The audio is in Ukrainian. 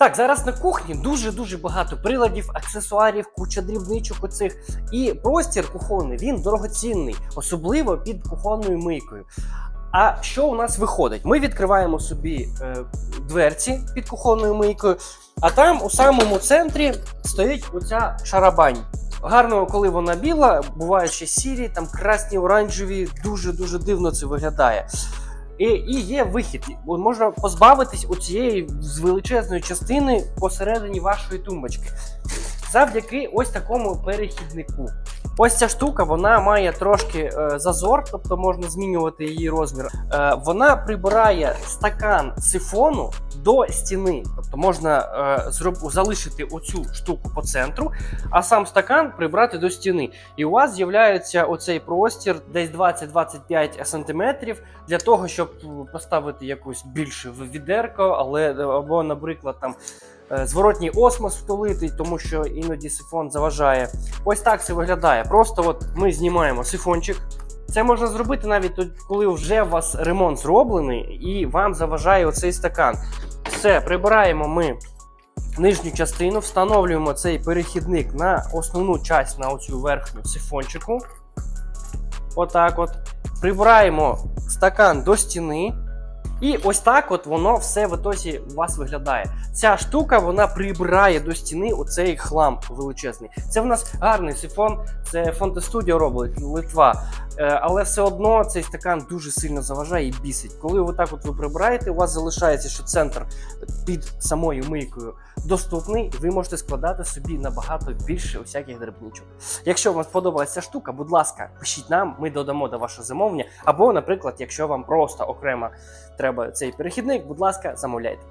Так, зараз на кухні дуже-дуже багато приладів, аксесуарів, куча дрібничок оцих. І простір кухонний він дорогоцінний, особливо під кухонною мийкою. А що у нас виходить? Ми відкриваємо собі е, дверці під кухонною мийкою, а там у самому центрі стоїть оця шарабань. Гарно, коли вона біла, буває ще сірі, там красні, оранжеві, дуже-дуже дивно це виглядає. І, і є вихід. Можна позбавитись у цієї з величезної частини посередині вашої тумбочки. Завдяки ось такому перехіднику. Ось ця штука вона має трошки е, зазор, тобто можна змінювати її розмір. Е, вона прибирає стакан сифону до стіни. Тобто можна е, залишити оцю штуку по центру, а сам стакан прибрати до стіни. І у вас з'являється оцей простір десь 20-25 сантиметрів для того, щоб поставити якусь більше відерко, але або, наприклад, там. Е, Зворотній осмос втулити, тому що іноді сифон заважає. Ось так це виглядає. Просто от ми знімаємо сифончик. Це можна зробити навіть коли вже у вас ремонт зроблений і вам заважає оцей стакан. Все, прибираємо ми нижню частину, встановлюємо цей перехідник на основну часть на оцю верхню сифончику. Отак от. Прибираємо стакан до стіни. І ось так от воно все в ітозі у вас виглядає. Ця штука вона прибирає до стіни оцей хлам величезний. Це в нас гарний сифон, це Фонте Студіо робить Литва. Е, але все одно цей стакан дуже сильно заважає і бісить. Коли ви так от ви прибираєте, у вас залишається, що центр під самою мийкою доступний, і ви можете складати собі набагато більше усяких дрібничок. Якщо вам сподобалася штука, будь ласка, пишіть нам, ми додамо до вашого замовлення. Або, наприклад, якщо вам просто окремо треба цей перехідник, будь ласка, замовляйте.